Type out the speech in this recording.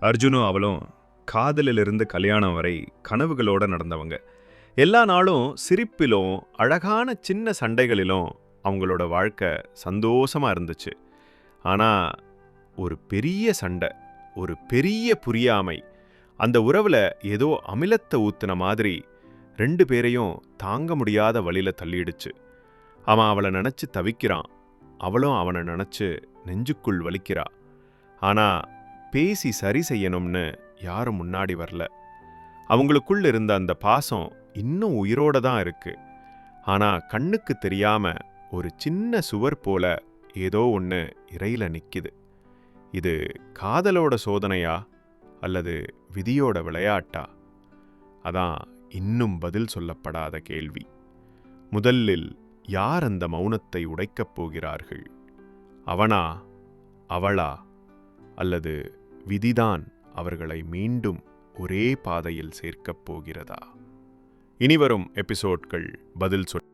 அர்ஜுனும் அவளும் காதலிலிருந்து கல்யாணம் வரை கனவுகளோட நடந்தவங்க. எல்லா நாளும் சிரிப்பிலும் அழகான சின்ன சண்டைகளிலும் அவங்களோட வாழ்க்கை சந்தோஷமா இருந்துச்சு. ஆனா ஒரு பெரிய சண்டை ஒரு பெரிய புரியாமை அந்த உறவுல ஏதோ அமிலத்தை ஊத்துன மாதிரி ரெண்டு பேரையும் தாங்க முடியாத வழியில தள்ளிடுச்சு. அவன் அவளை நினைச்சு தவிக்கிறான். அவளும் அவனை நினைச்சு நெஞ்சுக்குள் வலிக்கிறா. ஆனா பேசி சரி செய்யணும்னு யாரும் முன்னாடி வரல. அவங்களுக்குள்ள இருந்த அந்த பாசம் இன்னும் உயிரோட தான் இருக்கு. ஆனா கண்ணுக்கு தெரியாம ஒரு சின்ன சுவர் போல ஏதோ ஒன்று இறையில நிற்கிது இது காதலோட சோதனையா? அல்லது விதியோட விளையாட்டா? அதான் இன்னும் பதில் சொல்லப்படாத கேள்வி. முதலில் யார் அந்த மௌனத்தை உடைக்கப் போகிறார்கள்? அவனா? அவளா? அல்லது விதிதான் அவர்களை மீண்டும் ஒரே பாதையில் சேர்க்கப் போகிறதா? இனிவரும் எபிசோட்கள் பதில் சொல்